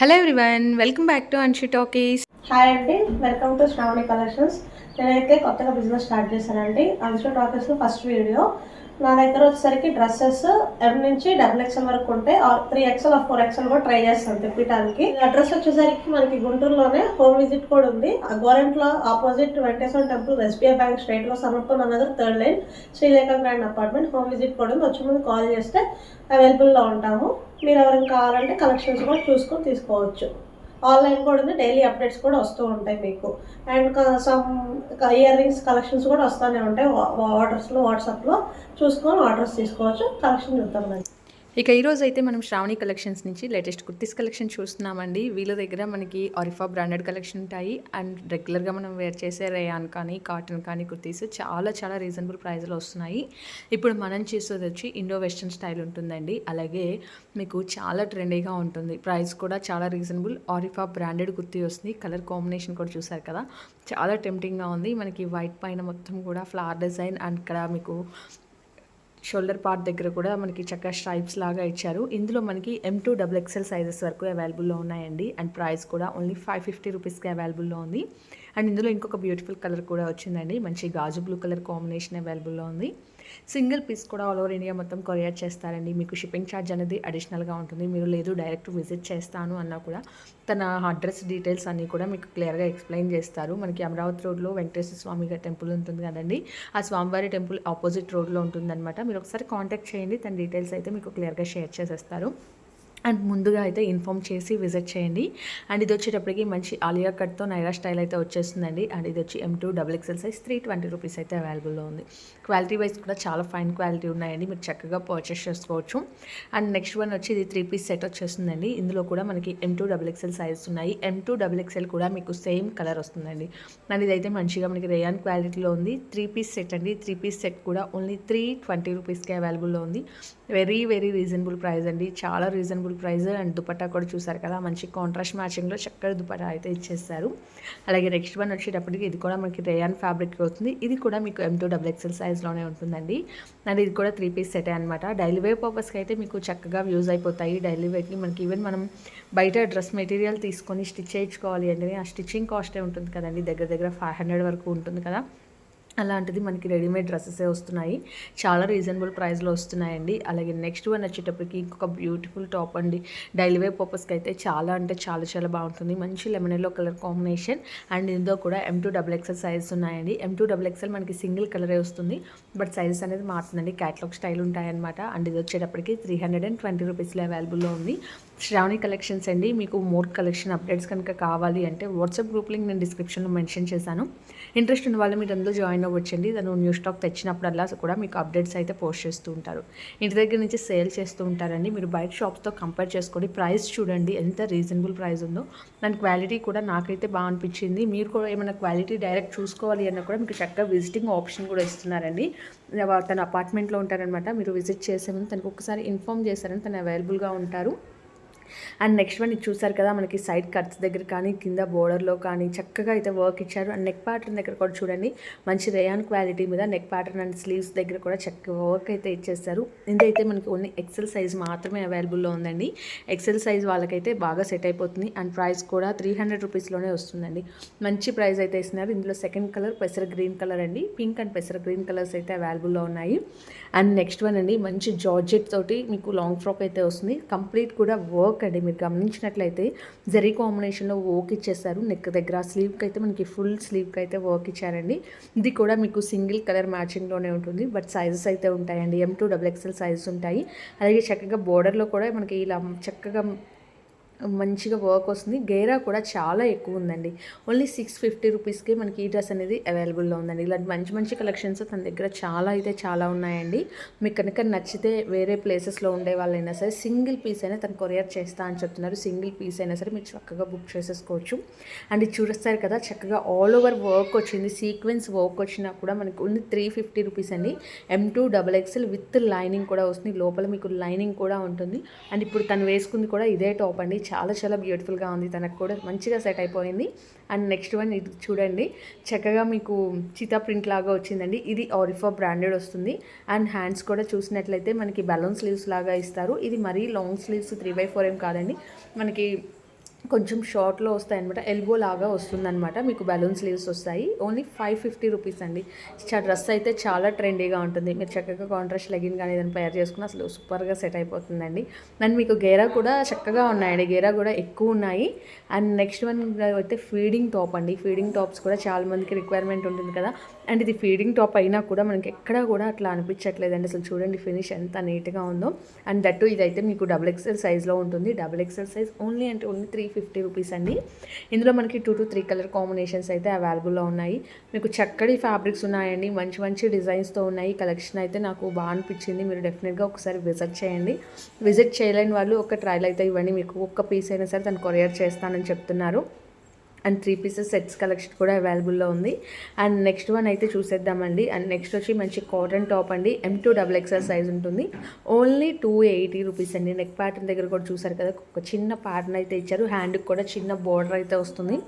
Hello everyone welcome back to Anshi talkies hi అండి welcome to Shravani collections నేనైతే కొత్తగా business start చేశానండి. Anshi టాకీస్లో first video నా దగ్గర వచ్చేసరికి డ్రెస్సెస్ ఎం నుంచి డబుల్ ఎక్స్ఎల్ వరకు ఉంటే three XL or four XL కూడా ట్రై చేస్తాను తిప్పటానికి. అడ్రస్ వచ్చేసరికి మనకి గుంటూరులోనే హోమ్ విజిట్ కూడా ఉంది. ఆ గోరెంట్లో opposite Venkateswara temple SBI bank స్ట్రైట్లో Samarpana Nagar third line Sreelekha grand apartment home visit కూడా ఉంది. వచ్చే ముందు కాల్ చేస్తే అవైలబుల్లో ఉంటాము. మీరు ఎవరికి కావాలంటే కలెక్షన్స్ కూడా చూసుకొని తీసుకోవచ్చు. ఆన్లైన్ కూడా ఉంది డైలీ అప్డేట్స్ కూడా వస్తూ ఉంటాయి మీకు. And some ear rings collections కూడా వస్తూనే ఉంటాయి. ఆర్డర్స్లో వాట్సాప్లో చూసుకొని ఆర్డర్స్ తీసుకోవచ్చు కలెక్షన్ చూద్దాం మరి. ఇక ఈరోజు అయితే మనం శ్రావణి కలెక్షన్స్ నుంచి లేటెస్ట్ కుర్తీస్ కలెక్షన్ చూస్తున్నామండి. వీళ్ళ దగ్గర మనకి ఆరిఫా బ్రాండెడ్ కలెక్షన్ ఉంటాయి. అండ్ రెగ్యులర్గా మనం వేర్ చేసే రేయాన్ కానీ కాటన్ కానీ కుర్తీస్ చాలా చాలా రీజనబుల్ ప్రైస్లో వస్తున్నాయి. ఇప్పుడు మనం చేసేది వచ్చి ఇండో వెస్ట్రన్ స్టైల్ ఉంటుందండి. అలాగే మీకు చాలా ట్రెండీగా ఉంటుంది. ప్రైస్ కూడా చాలా రీజనబుల్ ఆరిఫా బ్రాండెడ్ కుర్తీ వస్తుంది. కలర్ కాంబినేషన్ కూడా చూసారు కదా? చాలా టెంప్టింగ్గా ఉంది. మనకి వైట్ పైన మొత్తం కూడా ఫ్లవర్ డిజైన్ అండ్ ఇక్కడ మీకు షోల్డర్ పార్ట్ దగ్గర కూడా మనకి చక్కగా స్ట్రైప్స్ లాగా ఇచ్చారు. ఇందులో మనకి M to double XL sizes వరకు అవైలబుల్లో ఉన్నాయండి. అండ్ ప్రైస్ కూడా ఓన్లీ ఫైవ్ ఫిఫ్టీ రూపీస్కి అవైలబుల్లో ఉంది. అండ్ ఇందులో ఇంకొక బ్యూటిఫుల్ కలర్ కూడా వచ్చిందండి. మంచి గాజు బ్లూ కలర్ కాంబినేషన్ అవైలబుల్లో ఉంది. సింగిల్ పీస్ కూడా ఆల్ ఓవర్ ఇండియా మొత్తం కొరియర్ చేస్తారండి. మీకు షిప్పింగ్ ఛార్జ్ అనేది అడిషనల్గా ఉంటుంది. మీరు లేదు డైరెక్ట్ విజిట్ చేస్తాను అన్నా కూడా తన అడ్రస్ డీటెయిల్స్ అన్నీ కూడా మీకు క్లియర్గా ఎక్స్ప్లెయిన్ చేస్తారు. మనకి అమరావతి రోడ్లో వెంకటేశ్వర స్వామి గారి టెంపుల్ ఉంటుంది కదండి. ఆ స్వామివారి టెంపుల్ ఆపోజిట్ రోడ్లో ఉంటుందన్నమాట. మీరు ఒకసారి కాంటాక్ట్ చేయండి. తన డీటెయిల్స్ అయితే మీకు క్లియర్గా షేర్ చేసేస్తారు. అండ్ ముందుగా అయితే ఇన్ఫామ్ చేసి విజిట్ చేయండి. అండ్ ఇది వచ్చేటప్పటికి మంచి ఆలియా కట్తో నైరా స్టైల్ అయితే వచ్చేస్తుందండి. అండ్ ఇది వచ్చి M to double XL size three twenty rupees అయితే అవైలబుల్లో ఉంది. క్వాలిటీ వైజ్ కూడా చాలా ఫైన్ క్వాలిటీ ఉన్నాయండి. మీరు చక్కగా పర్చేస్ చేసుకోవచ్చు. అండ్ నెక్స్ట్ వన్ వచ్చి ఇది త్రీ పీస్ సెట్ వచ్చేస్తుందండి. ఇందులో కూడా మనకి M to double XL size ఉన్నాయి. ఎం టూ డబుల్ ఎక్సెల్ కూడా మీకు సేమ్ కలర్ వస్తుందండి. అండ్ ఇదైతే మంచిగా మనకి రేయాన్ క్వాలిటీలో ఉంది. త్రీ పీస్ సెట్ అండి. త్రీ పీస్ సెట్ కూడా ఓన్లీ త్రీ ట్వంటీ రూపీస్కి అవైలబుల్లో ఉంది. వెరీ వెరీ రీజనబుల్ ప్రైస్ అండి. చాలా రీజనబుల్ ప్రైస్ అండ్ దుపట్టా కూడా చూసారు కదా మంచి కాంట్రాస్ట్ మ్యాచింగ్లో చక్కగా దుపట్టా అయితే ఇచ్చేస్తారు అలాగే నెక్స్ట్ వన్ వచ్చేటప్పటికి ఇది కూడా మనకి రేయాన్ ఫ్యాబ్రిక్ అవుతుంది ఇది కూడా మీకు ఎం టూ డబుల్ ఎక్సెల్ సైజ్లోనే ఉంటుందండి. అండ్ ఇది కూడా త్రీ పీస్ సెట్ అనమాట డైలీ వేర్ పర్పస్కి అయితే మీకు చక్కగా యూజ్ అయిపోతాయి. డైలీ వేర్కి మనకి ఈవెన్ మనం బయట డ్రెస్ మెటీరియల్ తీసుకొని స్టిచ్ చేయించుకోవాలి అంటే ఆ స్టిచ్చింగ్ కాస్టే ఉంటుంది కదండి. దగ్గర దగ్గర ఫైవ్ హండ్రెడ్ వరకు ఉంటుంది కదా. అలాంటిది మనకి రెడీమేడ్ డ్రెస్సెసే వస్తున్నాయి. చాలా రీజనబుల్ ప్రైస్లో వస్తున్నాయండి. అలాగే నెక్స్ట్ వన్ వచ్చేటప్పటికి ఇంకొక బ్యూటిఫుల్ టాప్ అండి. డైలీ వేర్ పర్పస్కి అయితే చాలా అంటే చాలా చాలా బాగుంటుంది. మంచి lemon yellow colour combination and ఇందులో కూడా M to double XL sizes ఉన్నాయండి. ఎం టూ డబుల్ ఎక్స్ఎల్ మనకి సింగిల్ కలరే వస్తుంది. బట్ సైజెస్ అనేది మారుతుందండి. క్యాట్లాగ్ స్టైల్ ఉంటాయన్నమాట. అండ్ ఇది వచ్చేటప్పటికి త్రీ హండ్రెడ్ అండ్ ట్వంటీ రూపీస్లో అవైలబుల్లో ఉంది. శ్రావణి కలెక్షన్స్ అండి. మీకు మోర్ కలెక్షన్ అప్డేట్స్ కనుక కావాలి అంటే వాట్సాప్ గ్రూప్ లింక్ నేను డిస్క్రిప్షన్లో మెన్షన్ చేశాను. ఇంట్రెస్ట్ ఉన్న వాళ్ళు మీరు అందులో జాయిన్ అవ్వచ్చండి. తను న్యూ స్టాక్ తెచ్చినప్పుడల్లా కూడా మీకు అప్డేట్స్ అయితే పోస్ట్ చేస్తూ ఉంటారు. ఇంటి దగ్గర నుంచి సేల్ చేస్తూ ఉంటారండి. మీరు బయట షాప్స్తో కంపేర్ చేసుకోండి ప్రైస్ చూడండి. ఎంత రీజనబుల్ ప్రైస్ ఉందో. దాని క్వాలిటీ కూడా నాకైతే బాగా అనిపించింది. మీరు కూడా ఏమైనా క్వాలిటీ డైరెక్ట్ చూసుకోవాలి అన్న కూడా మీకు చక్కగా విజిటింగ్ ఆప్షన్ కూడా ఇస్తున్నారండి. తన అపార్ట్మెంట్లో ఉంటారనమాట మీరు విజిట్ చేసే ముందు తనకు ఒకసారి ఇన్ఫామ్ చేశారని తను అవైలబుల్గా ఉంటారు. అండ్ నెక్స్ట్ వన్ ఇది చూసారు కదా మనకి సైడ్ కట్స్ దగ్గర కానీ కింద బోర్డర్లో కానీ చక్కగా అయితే వర్క్ ఇచ్చారు. అండ్ నెక్ ప్యాటర్న్ దగ్గర కూడా చూడండి మంచి రేయాన్ క్వాలిటీ మీద నెక్ ప్యాటర్న్ అండ్ స్లీవ్స్ దగ్గర కూడా చక్కగా వర్క్ అయితే ఇచ్చేస్తారు ఇదైతే మనకి ఓన్లీ ఎక్సెల్ సైజ్ మాత్రమే అవైలబుల్లో ఉందండి. ఎక్సెల్ సైజ్ వాళ్ళకైతే బాగా సెట్ అయిపోతుంది. అండ్ ప్రైస్ కూడా త్రీ హండ్రెడ్ రూపీస్లోనే వస్తుందండి. మంచి ప్రైస్ అయితే ఇస్తున్నారు. ఇందులో సెకండ్ కలర్ పెసర గ్రీన్ కలర్ అండి. పింక్ అండ్ పెసర గ్రీన్ కలర్స్ అయితే అవైలబుల్లో ఉన్నాయి. అండ్ నెక్స్ట్ వన్ అండి మంచి జార్జెట్ తోటి మీకు లాంగ్ ఫ్రాక్ అయితే వస్తుంది. కంప్లీట్ కూడా వర్క్ అండి మీరు గమనించినట్లయితే జరీ కాంబినేషన్లో వర్క్ ఇచ్చేస్తారు నెక్ దగ్గర స్లీవ్కి అయితే మనకి ఫుల్ స్లీవ్కి అయితే వర్క్ ఇచ్చారండి. ఇది కూడా మీకు సింగిల్ కలర్ మ్యాచింగ్లోనే ఉంటుంది. బట్ సైజెస్ అయితే ఉంటాయండి. M to double XL sizes ఉంటాయి. అలాగే చక్కగా బోర్డర్లో కూడా మనకి ఇలా చక్కగా మంచిగా వర్క్ వస్తుంది. గేరా కూడా చాలా ఎక్కువ ఉందండి. ఓన్లీ సిక్స్ ఫిఫ్టీ రూపీస్కే మనకి ఈ డ్రెస్ అనేది అవైలబుల్లో ఉందండి. ఇలాంటి మంచి మంచి కలెక్షన్స్ తన దగ్గర చాలా అయితే చాలా ఉన్నాయండి. మీకు కనుక నచ్చితే వేరే ప్లేసెస్లో ఉండే వాళ్ళైనా సరే సింగిల్ పీస్ అయినా తను కొరియర్ చేస్తా అని చెప్తున్నారు. సింగిల్ పీస్ అయినా సరే మీరు చక్కగా బుక్ చేసేసుకోవచ్చు. అండ్ చూస్తారు కదా చక్కగా ఆల్ ఓవర్ వర్క్ వచ్చింది. సీక్వెన్స్ వర్క్ వచ్చినా కూడా మనకి ఓన్లీ త్రీ ఫిఫ్టీ రూపీస్ అండి. M to double XL with lining కూడా వస్తుంది. లోపల మీకు లైనింగ్ కూడా ఉంటుంది. అండ్ ఇప్పుడు తను వేసుకుంది కూడా ఇదే టాప్ అండి. చాలా చాలా బ్యూటిఫుల్గా ఉంది. తనకు కూడా మంచిగా సెట్ అయిపోయింది. అండ్ నెక్స్ట్ వన్ ఇది చూడండి. చక్కగా మీకు చితా ప్రింట్ లాగా వచ్చిందండి. ఇది ఆరిఫా బ్రాండెడ్ వస్తుంది. అండ్ హ్యాండ్స్ కూడా చూసినట్లయితే మనకి బెలూన్ స్లీవ్స్ లాగా ఇస్తారు. ఇది మరీ long sleeves three by four ఏం కాదండి. మనకి కొంచెం షార్ట్లో వస్తాయి అనమాట ఎల్బో లాగా వస్తుందన్నమాట. మీకు బెలూన్ స్లీవ్స్ వస్తాయి. ఓన్లీ ఫైవ్ ఫిఫ్టీ రూపీస్ అండి. డ్రెస్ అయితే చాలా ట్రెండీగా ఉంటుంది. మీరు చక్కగా కాంట్రాస్ట్ లెగిన్ కానీ ఏదైనా పేర్ చేసుకుని అసలు సూపర్గా సెట్ అయిపోతుందండి. అండ్ మీకు గేరా కూడా చక్కగా ఉన్నాయండి. గేరా కూడా ఎక్కువ ఉన్నాయి. అండ్ నెక్స్ట్ వన్ అయితే ఫీడింగ్ టాప్ అండి. ఫీడింగ్ టాప్స్ కూడా చాలా మందికి రిక్వైర్మెంట్ ఉంటుంది కదా. అండ్ ఇది ఫీడింగ్ టాప్ అయినా కూడా మనకి ఎక్కడా కూడా అట్లా అనిపించట్లేదండి. అసలు చూడండి ఫినిష్ ఎంత నీట్గా ఉందో. అండ్ దట్టు ఇదైతే మీకు డబుల్ ఎక్స్ఎల్ సైజ్లో ఉంటుంది. డబుల్ ఎక్స్ఎల్ సైజ్ ఓన్లీ అంటే only three fifty fifty rupees అండి. ఇందులో మనకి two to three colour combinations అయితే అవైలబుల్లో ఉన్నాయి. మీకు చక్కటి ఫ్యాబ్రిక్స్ ఉన్నాయండి. మంచి మంచి డిజైన్స్తో ఉన్నాయి. కలెక్షన్ అయితే నాకు బాగా అనిపించింది. మీరు డెఫినెట్గా ఒకసారి విజిట్ చేయండి. విజిట్ చేయలేని వాళ్ళు ఒక ట్రయల్ అయితే ఇవ్వండి. మీకు ఒక్క పీస్ అయినా సరే తను కొరియర్ చేస్తానని చెప్తున్నారు. And three pieces sets collection కూడా అవైలబుల్లో ఉంది. అండ్ నెక్స్ట్ వన్ అయితే చూసేద్దామండి. అండ్ నెక్స్ట్ వచ్చి మంచి కాటన్ టాప్ అండి. M to double XL size ఉంటుంది. ఓన్లీ టూ ఎయిటీ రూపీస్ అండి. నెక్ ప్యాటర్న్ దగ్గర కూడా చూసారు కదా ఒక చిన్న ప్యాటర్న్ అయితే ఇచ్చారు. హ్యాండ్కి కూడా చిన్న బోర్డర్ అయితే వస్తుంది.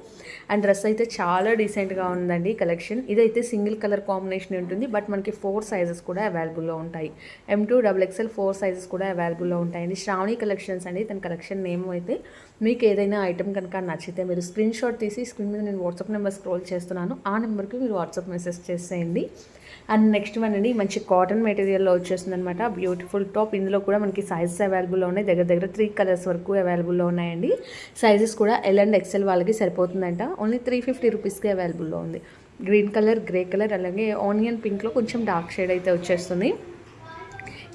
అండ్ డ్రెస్ అయితే చాలా డీసెంట్గా ఉందండి కలెక్షన్. ఇదైతే సింగిల్ కలర్ కాంబినేషన్ ఉంటుంది. బట్ మనకి ఫోర్ సైజెస్ కూడా అవైలబుల్లో ఉంటాయి. M to double XL four sizes కూడా అవైలబుల్లో ఉంటాయండి. శ్రావణి కలెక్షన్స్ అండి. తన కలెక్షన్ నేమ్ అయితే మీకు ఏదైనా ఐటమ్ కనుక నచ్చితే మీరు స్క్రీన్ షాట్ తీసి స్క్రీన్ మీద నేను వాట్సాప్ నెంబర్ స్క్రోల్ చేస్తున్నాను. ఆ నెంబర్కి మీరు వాట్సాప్ మెసేజ్ చేసేయండి. అండ్ నెక్స్ట్ వన్ అండి మంచి కాటన్ మెటీరియల్లో వచ్చేస్తుంది అనమాట బ్యూటిఫుల్ టాప్ ఇందులో కూడా మనకి సైజెస్ అవైలబుల్లో ఉన్నాయి. దగ్గర దగ్గర త్రీ కలర్స్ వరకు అవైలబుల్లో ఉన్నాయండి. సైజెస్ కూడా ఎల్ అండ్ ఎక్సెల్ వాళ్ళకి సరిపోతుందంట. ఓన్లీ త్రీ ఫిఫ్టీ రూపీస్కి అవైలబుల్లో ఉంది. గ్రీన్ కలర్ గ్రే కలర్ అలాగే ఆనియన్ పింక్లో కొంచెం డార్క్ షేడ్ అయితే వచ్చేస్తుంది.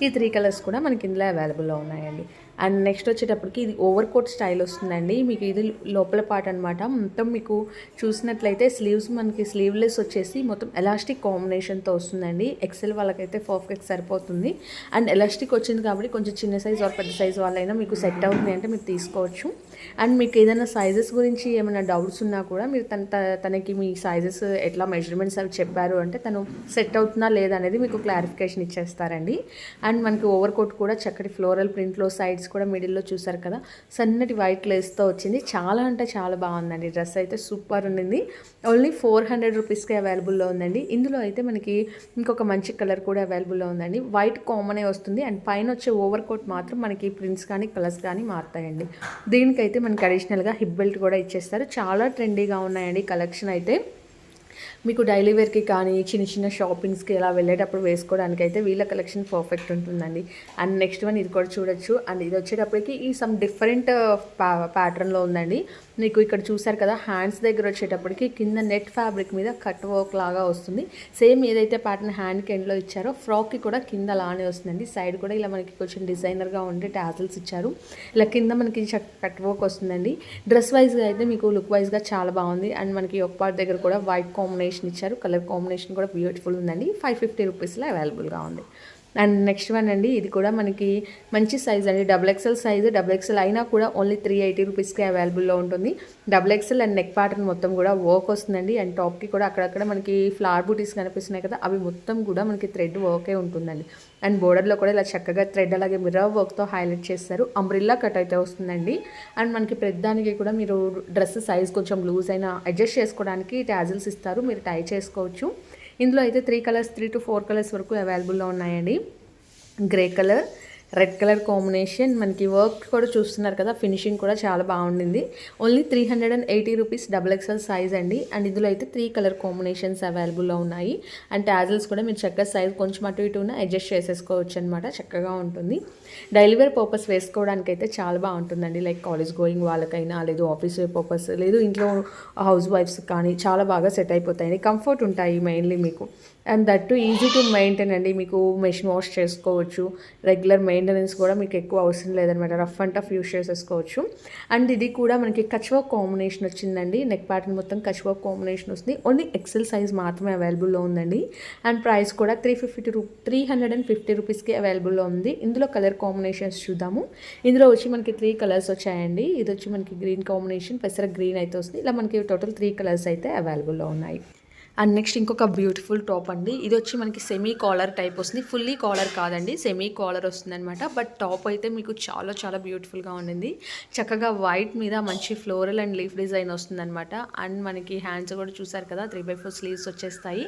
ఈ త్రీ కలర్స్ కూడా మనకి ఇందులో అవైలబుల్లో ఉన్నాయండి. అండ్ నెక్స్ట్ వచ్చేటప్పటికి ఇది ఓవర్ కోట్ స్టైల్ వస్తుందండి. మీకు ఇది లోపల పార్ట్ అనమాట మొత్తం మీకు చూసినట్లయితే స్లీవ్స్ మనకి స్లీవ్లెస్ వచ్చేసి మొత్తం ఎలాస్టిక్ కాంబినేషన్తో వస్తుందండి. ఎక్సెల్ వాళ్ళకైతే పర్ఫెక్ట్ సరిపోతుంది. అండ్ ఎలాస్టిక్ వచ్చింది కాబట్టి కొంచెం చిన్న సైజ్ ఆర్ పెద్ద సైజ్ వాళ్ళైనా మీకు సెట్ అవుతుంది అంటే మీరు తీసుకోవచ్చు. అండ్ మీకు ఏదైనా సైజెస్ గురించి ఏమైనా డౌట్స్ ఉన్నా కూడా మీరు తన త- తనకి మీ సైజెస్ ఎట్లా మెజర్మెంట్స్ అవి చెప్పారు అంటే తను సెట్ అవుతుందా లేదా అనేది మీకు క్లారిఫికేషన్ ఇచ్చేస్తారండి. అండ్ మనకి ఓవర్ కోట్ కూడా చక్కటి ఫ్లోరల్ ప్రింట్లో సైడ్స్ కూడా మిడిల్లో చూసారు కదా. సన్నటి వైట్ లేస్తో వచ్చింది. చాలా అంటే చాలా బాగుందండి. డ్రెస్ అయితే సూపర్ ఉండింది. ఓన్లీ ఫోర్ హండ్రెడ్ రూపీస్కి అవైలబుల్లో ఉందండి. ఇందులో అయితే మనకి ఇంకొక మంచి కలర్ కూడా అవైలబుల్లో ఉందండి. వైట్ కామనే వస్తుంది. అండ్ పైన వచ్చే ఓవర్ కోట్ మాత్రం మనకి ప్రింట్స్ కానీ కలర్స్ కానీ మారుతాయండి. దీనికైతే మనకి అడిషనల్గా హిప్ బెల్ట్ కూడా ఇచ్చేస్తారు. చాలా ట్రెండీగా ఉన్నాయండి కలెక్షన్ అయితే. మీకు డైలీ వేర్కి కానీ చిన్న చిన్న షాపింగ్స్కి ఇలా వెళ్ళేటప్పుడు వేసుకోవడానికి అయితే వీళ్ళ కలెక్షన్ పర్ఫెక్ట్ ఉంటుందండి. అండ్ నెక్స్ట్ వన్ ఇది కూడా చూడొచ్చు. అండ్ ఇది వచ్చేటప్పటికి ఈ సమ్ డిఫరెంట్ ప్యాటర్న్లో ఉందండి. మీకు ఇక్కడ చూసారు కదా హ్యాండ్స్ దగ్గర వచ్చేటప్పటికి కింద నెట్ ఫ్యాబ్రిక్ మీద కట్ వర్క్ లాగా వస్తుంది. సేమ్ ఏదైతే ప్యాటర్న్ హ్యాండ్కి ఎండ్లో ఇచ్చారో ఫ్రాక్కి కూడా కింద అలానే వస్తుందండి. సైడ్ కూడా ఇలా మనకి కొంచెం డిజైనర్గా ఉండే టాజిల్స్ ఇచ్చారు. ఇలా కింద మనకి కట్ వర్క్ వస్తుందండి. డ్రెస్ వైజ్గా అయితే మీకు లుక్ వైజ్గా చాలా బాగుంది. అండ్ మనకి ఒక పార్ట్ దగ్గర కూడా వైట్ కాంబినేషన్ ఇచ్చారు. కలర్ కాంబినేషన్ కూడా బ్యూటిఫుల్ ఉందండి. ఫైవ్ ఫిఫ్టీ రూపీస్లో అవైలబుల్గా ఉంది. అండ్ నెక్స్ట్ వన్ అండి ఇది కూడా మనకి మంచి సైజ్ అండి. Double XL size double XL అయినా కూడా ఓన్లీ త్రీ ఎయిటీ రూపీస్కి అవైలబుల్లో ఉంటుంది. Double XL and neck pattern మొత్తం కూడా వర్క్ వస్తుందండి. అండ్ టాప్కి కూడా అక్కడక్కడ మనకి ఫ్లవర్ బూటీస్ కనిపిస్తున్నాయి కదా అవి మొత్తం కూడా మనకి థ్రెడ్ వర్కే ఉంటుందండి. అండ్ బోర్డర్లో కూడా ఇలా చక్కగా థ్రెడ్ అలాగే మిర్రర్ వర్క్తో హైలైట్ చేస్తారు. అంబ్రిల్లా కట్ అయితే వస్తుందండి. అండ్ మనకి ప్రతిదానికి కూడా మీరు డ్రెస్ సైజ్ కొంచెం లూజ్ అయినా అడ్జస్ట్ చేసుకోవడానికి ట్యాజిల్స్ ఇస్తారు. మీరు టై చేసుకోవచ్చు. ఇందులో అయితే three colours three to four colours వరకు అవైలబుల్లో ఉన్నాయండి. Grey colour red colour combination మనకి వర్క్ కూడా చూస్తున్నారు కదా ఫినిషింగ్ కూడా చాలా బాగుండింది. Only three hundred and eighty rupees double XL size అండి. అండ్ ఇందులో అయితే త్రీ కలర్ కాంబినేషన్స్ అవైలబుల్లో ఉన్నాయి. అండ్ ట్యాజల్స్ కూడా మీరు చక్కగా సైజ్ కొంచెం అటు ఇటు ఉన్న అడ్జస్ట్ చేసేసుకోవచ్చు అనమాట చక్కగా ఉంటుంది. డైలీ వేర్ పర్పస్ వేసుకోవడానికి అయితే చాలా బాగుంటుందండి. లైక్ కాలేజ్ గోయింగ్ వాళ్ళకైనా లేదు ఆఫీస్ పర్పస్ లేదు ఇంట్లో హౌస్ వైఫ్స్ కానీ చాలా బాగా సెట్ అయిపోతాయి కంఫర్ట్ ఉంటాయి మెయిన్లీ మీకు. And that easy to maintain అండి. మీకు మెషిన్ వాష్ చేసుకోవచ్చు. రెగ్యులర్ మెయింటెనెన్స్ కూడా మీకు ఎక్కువ అవసరం లేదనమాట. రఫ్ అండ్ టఫ్ యూస్ చేసేసుకోవచ్చు. అండ్ ఇది కూడా మనకి కచ్వా కాంబినేషన్ వచ్చిందండి. నెక్ ప్యాటర్న్ మొత్తం కచ్వా కాంబినేషన్ వస్తుంది. ఓన్లీ ఎక్సెల్ సైజ్ మాత్రమే అవైలబుల్లో ఉందండి. అండ్ ప్రైస్ కూడా త్రీ ఫిఫ్టీ రూ త్రీ హండ్రెడ్ అండ్ ఫిఫ్టీ రూపీస్కి అవైలబుల్లో ఉంది. ఇందులో కలర్ కాంబినేషన్స్ చూద్దాము. ఇందులో వచ్చి మనకి త్రీ కలర్స్ వచ్చాయండి. ఇది వచ్చి మనకి గ్రీన్ కాంబినేషన్ పెసర గ్రీన్ అయితే వస్తుంది. ఇలా మనకి టోటల్ త్రీ కలర్స్ అయితే అవైలబుల్లో ఉన్నాయి. అండ్ నెక్స్ట్ ఇంకొక బ్యూటిఫుల్ టాప్ అండి. ఇది వచ్చి మనకి సెమీ కాలర్ టైప్ వస్తుంది. ఫుల్లీ కాలర్ కాదండి. సెమీ కాలర్ వస్తుందనమాట బట్ టాప్ అయితే మీకు చాలా చాలా బ్యూటిఫుల్గా ఉండింది. చక్కగా వైట్ మీద మంచి ఫ్లోరల్ అండ్ లీఫ్ డిజైన్ వస్తుందనమాట అండ్ మనకి హ్యాండ్స్ కూడా చూసారు కదా త్రీ బై ఫోర్ స్లీవ్స్ వచ్చేస్తాయి.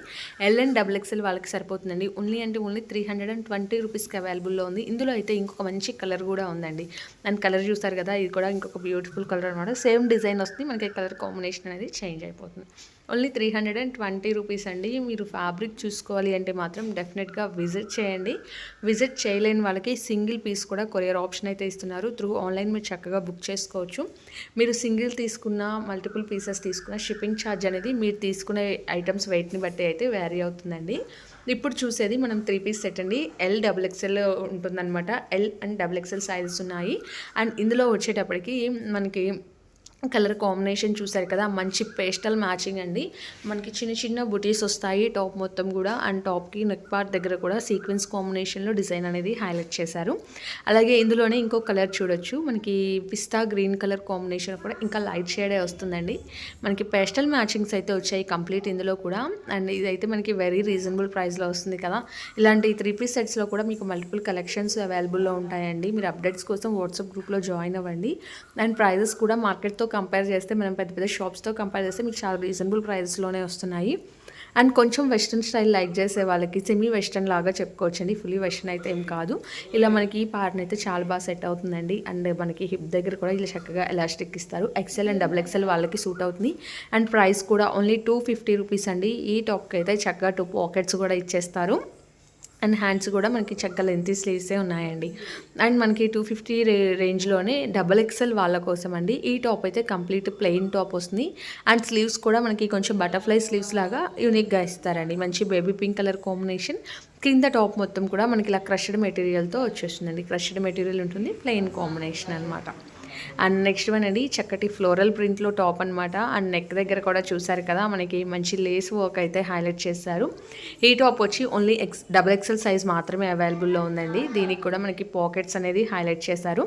ఎల్ అండ్ డబుల్ ఎక్స్ఎల్ వాళ్ళకి సరిపోతుందండి. ఓన్లీ అంటే only three hundred and twenty rupees అవైలబుల్లో ఉంది. ఇందులో అయితే ఇంకొక మంచి కలర్ కూడా ఉందండి. అండ్ కలర్ చూసారు కదా ఇది కూడా ఇంకొక బ్యూటిఫుల్ కలర్ అనమాట సేమ్ డిజైన్ వస్తుంది. మనకి కలర్ కాంబినేషన్ అనేది చేంజ్ అయిపోతుంది. Only three hundred and twenty rupees అండి. మీరు ఫ్యాబ్రిక్ చూసుకోవాలి అంటే మాత్రం డెఫినెట్గా విజిట్ చేయండి. విజిట్ చేయలేని వాళ్ళకి సింగిల్ పీస్ కూడా కొరియర్ ఆప్షన్ అయితే ఇస్తున్నారు. త్రూ ఆన్లైన్ మీరు చక్కగా బుక్ చేసుకోవచ్చు. మీరు సింగిల్ తీసుకున్న మల్టిపుల్ పీసెస్ తీసుకున్న షిప్పింగ్ ఛార్జ్ అనేది మీరు తీసుకునే ఐటమ్స్ వెయిట్ని బట్టి అయితే వ్యారీ అవుతుందండి. ఇప్పుడు చూసేది మనం త్రీ పీస్ సెట్ అండి. ఎల్ డబుల్ ఎక్స్ఎల్ ఉంటుందన్నమాట. L and double XL sizes ఉన్నాయి. అండ్ ఇందులో వచ్చేటప్పటికి మనకి కలర్ కాంబినేషన్ చూసారు కదా మంచి పేస్టల్ మ్యాచింగ్ అండి. మనకి చిన్న చిన్న బుటీస్ వస్తాయి టాప్ మొత్తం కూడా. అండ్ టాప్కి నెక్ పార్ట్ దగ్గర కూడా సీక్వెన్స్ కాంబినేషన్లో డిజైన్ అనేది హైలైట్ చేశారు. అలాగే ఇందులోనే ఇంకో కలర్ చూడొచ్చు. మనకి పిస్తా గ్రీన్ కలర్ కాంబినేషన్ కూడా ఇంకా లైట్ షేడే వస్తుందండి. మనకి పేస్టల్ మ్యాచింగ్స్ అయితే వచ్చాయి కంప్లీట్ ఇందులో కూడా. అండ్ ఇదైతే మనకి వెరీ రీజనబుల్ ప్రైస్లో వస్తుంది కదా. ఇలాంటి త్రీ పీస్ సెట్స్లో కూడా మీకు మల్టిపుల్ కలెక్షన్స్ అవైలబుల్లో ఉంటాయండి. మీరు అప్డేట్స్ కోసం వాట్సాప్ గ్రూప్లో జాయిన్ అవ్వండి. అండ్ ప్రైజెస్ కూడా మార్కెట్తో కంపేర్ చేస్తే మనం పెద్ద పెద్ద షాప్స్తో కంపేర్ చేస్తే మీకు చాలా రీజనబుల్ ప్రైస్లోనే వస్తున్నాయి. అండ్ కొంచెం వెస్ట్రన్ స్టైల్ లైక్ చేసే వాళ్ళకి సెమీ వెస్ట్రన్ లాగా చెప్పుకోవచ్చండి. ఫుల్లీ వెస్ట్రన్ అయితే ఏం కాదు. ఇలా మనకి ఈ పార్ట్ని అయితే చాలా బాగా సెట్ అవుతుందండి. అండ్ మనకి హిప్ దగ్గర కూడా ఇలా చక్కగా ఎలాస్టిక్ ఇస్తారు. ఎక్సెల్ అండ్ డబుల్ ఎక్సెల్ వాళ్ళకి సూట్ అవుతుంది. అండ్ ప్రైస్ కూడా ఓన్లీ టూ ఫిఫ్టీ రూపీస్ అండి. ఈ టాప్కి అయితే చక్కగా టూ పాకెట్స్ కూడా ఇచ్చేస్తారు. అండ్ హ్యాండ్స్ కూడా మనకి చక్క లెంతీ స్లీవ్సే ఉన్నాయండి. అండ్ మనకి టూ ఫిఫ్టీ రే రేంజ్లోనే డబల్ ఎక్సెల్ వాళ్ళ కోసం అండి ఈ టాప్ అయితే కంప్లీట్ ప్లెయిన్ టాప్ వస్తుంది. అండ్ స్లీవ్స్ కూడా మనకి కొంచెం బటర్ఫ్లై స్లీవ్స్ లాగా యూనిక్గా ఇస్తారండి. మంచి బేబీ పింక్ కలర్ కాంబినేషన్ కింద టాప్ మొత్తం కూడా మనకి ఇలా క్రష్డ్ మెటీరియల్తో వచ్చేస్తుందండి. క్రష్డ్ మెటీరియల్ ఉంటుంది ప్లెయిన్ కాంబినేషన్ అనమాట అండ్ నెక్స్ట్ వన్ అండి చక్కటి ఫ్లోరల్ ప్రింట్లో టాప్ అనమాట అండ్ నెక్ దగ్గర కూడా చూసారు కదా మనకి మంచి లేస్ వర్క్ అయితే హైలైట్ చేశారు. ఈ టాప్ వచ్చి only X double XL size మాత్రమే అవైలబుల్లో ఉందండి. దీనికి కూడా మనకి పాకెట్స్ అనేది హైలైట్ చేశారు.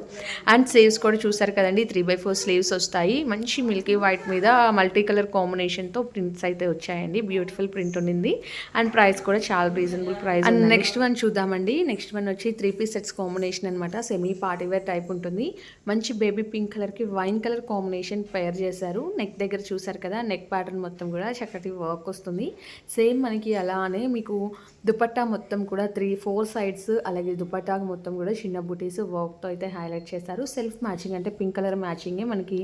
అండ్ స్లీవ్స్ కూడా చూసారు కదండి త్రీ బై ఫోర్ స్లీవ్స్ వస్తాయి. మంచి మిల్కీ వైట్ మీద మల్టీ కలర్ కాంబినేషన్తో ప్రింట్స్ అయితే వచ్చాయండి. బ్యూటిఫుల్ ప్రింట్ ఉండింది. అండ్ ప్రైస్ కూడా చాలా reasonable price and next one చూద్దామండి. నెక్స్ట్ వన్ వచ్చి త్రీ పీస్ సెట్స్ కాంబినేషన్ అనమాట సెమీ పార్టీ వేర్ టైప్ ఉంటుంది. మంచి బేబీ పింక్ కలర్కి వైన్ కలర్ కాంబినేషన్ పేర్ చేశారు. నెక్ దగ్గర చూసారు కదా నెక్ ప్యాటర్న్ మొత్తం కూడా చక్కటి వర్క్ వస్తుంది. సేమ్ మనకి అలానే మీకు దుపట్టా మొత్తం కూడా త్రీ ఫోర్ సైడ్స్ అలాగే దుపట్టా మొత్తం కూడా చిన్న బుటీస్ వర్క్తో అయితే హైలైట్ చేశారు. సెల్ఫ్ మ్యాచింగ్ అంటే పింక్ కలర్ మ్యాచింగే మనకి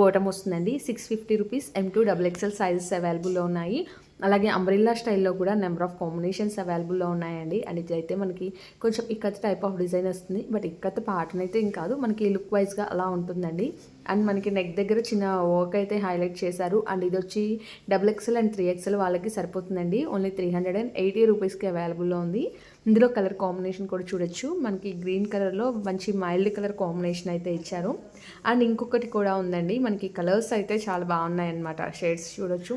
బోటం వస్తుందండి. Six fifty rupees M to double XL sizes అవైలబుల్లో ఉన్నాయి. అలాగే అంబ్రిల్లా స్టైల్లో కూడా నెంబర్ ఆఫ్ కాంబినేషన్స్ అవైలబుల్లో ఉన్నాయండి. అండ్ ఇదైతే అయితే మనకి కొంచెం ఇక్కత్ టైప్ ఆఫ్ డిజైన్ వస్తుంది. బట్ ఇక్కత్ పాటనైతే అయితే ఏం కాదు. మనకి లుక్ వైజ్గా అలా ఉంటుందండి. అండ్ మనకి నెక్ దగ్గర చిన్న వర్క్ అయితే హైలైట్ చేశారు. అండ్ ఇది వచ్చి double XL and three XL వాళ్ళకి సరిపోతుందండి. Only three hundred and eighty రూపీస్కి అవైలబుల్లో ఉంది. ఇందులో కలర్ కాంబినేషన్ కూడా చూడొచ్చు. మనకి గ్రీన్ కలర్లో మంచి మైల్డ్ కలర్ కాంబినేషన్ అయితే ఇచ్చారు. అండ్ ఇంకొకటి కూడా ఉందండి. మనకి కలర్స్ అయితే చాలా బాగున్నాయి అన్నమాట షేడ్స్ చూడొచ్చు.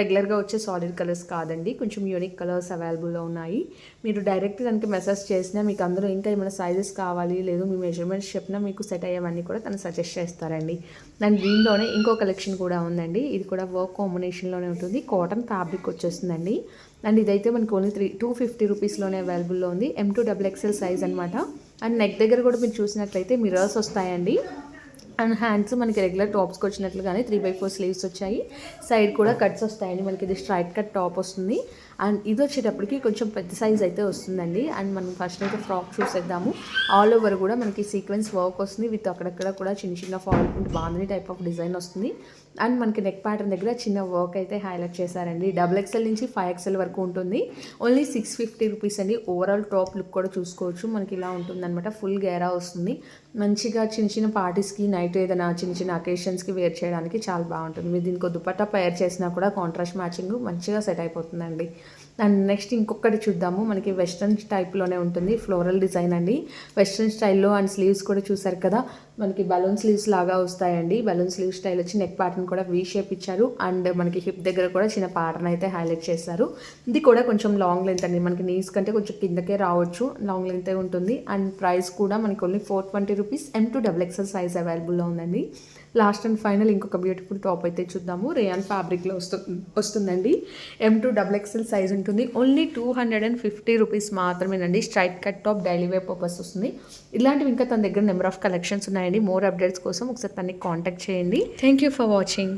రెగ్యులర్గా వచ్చే సాలిడ్ కలర్స్ కాదండి. కొంచెం యూనిక్ కలర్స్ అవైలబుల్లో ఉన్నాయి. మీరు డైరెక్ట్ కనుక మెసేజ్ చేసినా మీకు అందులో ఇంకా ఏమైనా సైజెస్ కావాలి లేదు మీ మెజర్మెంట్స్ చెప్పినా మీకు సెట్ అయ్యేవన్నీ కూడా తను సజెస్ట్ చేస్తారండి. దాని దీనిలోనే ఇంకో కలెక్షన్ కూడా ఉందండి. ఇది కూడా వర్క్ కాంబినేషన్లోనే ఉంటుంది. కాటన్ ఫ్యాబ్రిక్ వచ్చేస్తుందండి. అండ్ ఇదైతే మనకి ఓన్లీ త్రీ టూ ఫిఫ్టీ రూపీస్లోనే అవైలబుల్లో ఉంది. M to double XL size అనమాట అండ్ నెక్ దగ్గర కూడా మీరు చూసినట్లయితే మిరర్స్ వస్తాయండి. అండ్ హ్యాండ్స్ మనకి రెగ్యులర్ టాప్స్కి వచ్చినట్లుగానే త్రీ బై ఫోర్ స్లీవ్స్ వచ్చాయి. సైడ్ కూడా కట్స్ వస్తాయండి. మనకి ఇది స్ట్రైట్ కట్ టాప్ వస్తుంది. అండ్ ఇది వచ్చేటప్పటికి కొంచెం పెద్ద సైజ్ అయితే వస్తుందండి. అండ్ మనం ఫస్ట్ అయితే ఫ్రాక్ చూసేద్దాము ఆల్ ఓవర్ కూడా మనకి సీక్వెన్స్ వర్క్ వస్తుంది. విత్ అక్కడక్కడ కూడా చిన్న చిన్న ఫాల్ బాగుంది టైప్ ఆఫ్ డిజైన్ వస్తుంది. అండ్ మనకి నెక్ ప్యాటర్న్ దగ్గర చిన్న వర్క్ అయితే హైలైట్ చేశారండి. డబుల్ ఎక్స్ఎల్ నుంచి ఫైవ్ ఎక్స్ఎల్ వరకు ఉంటుంది. ఓన్లీ సిక్స్ ఫిఫ్టీ రూపీస్ అండి. ఓవరాల్ టాప్ లుక్ కూడా చూసుకోవచ్చు. మనకి ఇలా ఉంటుందన్నమాట. ఫుల్ గేరా వస్తుంది. మంచిగా చిన్న చిన్న పార్టీస్కి నైట్ ఏదైనా చిన్న చిన్న అకేషన్స్కి వేర్ చేయడానికి చాలా బాగుంటుంది. మీరు దీనికి దుపట్టా పేర్ చేసినా కూడా కాంట్రాస్ట్ మ్యాచింగ్ మంచిగా సెట్ అయిపోతుందండి. అండ్ నెక్స్ట్ ఇంకొకటి చూద్దాము. మనకి వెస్ట్రన్ టైప్లోనే ఉంటుంది. ఫ్లోరల్ డిజైన్ అండి. వెస్ట్రన్ స్టైల్లో అండ్ స్లీవ్స్ కూడా చూసారు కదా. మనకి బలూన్ స్లీవ్స్ లాగా వస్తాయండి. బలూన్ స్లీవ్ స్టైల్ వచ్చి నెక్ ప్యాటర్న్ కూడా వీ షేప్ ఇచ్చారు. అండ్ మనకి హిప్ దగ్గర కూడా చిన్న ప్యాటర్న్ అయితే హైలైట్ చేశారు. ఇది కూడా కొంచెం లాంగ్ లెంత్ అండి. మనకి నీస్ కంటే కొంచెం కిందకే రావచ్చు. లాంగ్ లెంతే ఉంటుంది. అండ్ ప్రైస్ కూడా మనకి only four twenty rupees M to double XL size అవైలబుల్లో ఉందండి. లాస్ట్ అండ్ ఫైనల్ ఇంకొక బ్యూటిఫుల్ టాప్ అయితే చూద్దాము. రేయాన్ ఫ్యాబ్రిక్లో వస్తు వస్తుందండి. M to double XL size ఉంటుంది. Only two hundred and fifty rupees మాత్రమేనండి. Straight cut top daily wear purpose వస్తుంది. ఇలాంటివి ఇంకా తన దగ్గర నెంబర్ ఆఫ్ కలెక్షన్స్ ఉన్నాయండి. మోర్ అప్డేట్స్ కోసం ఒకసారి తనని కాంటాక్ట్ చేయండి. Thank you for watching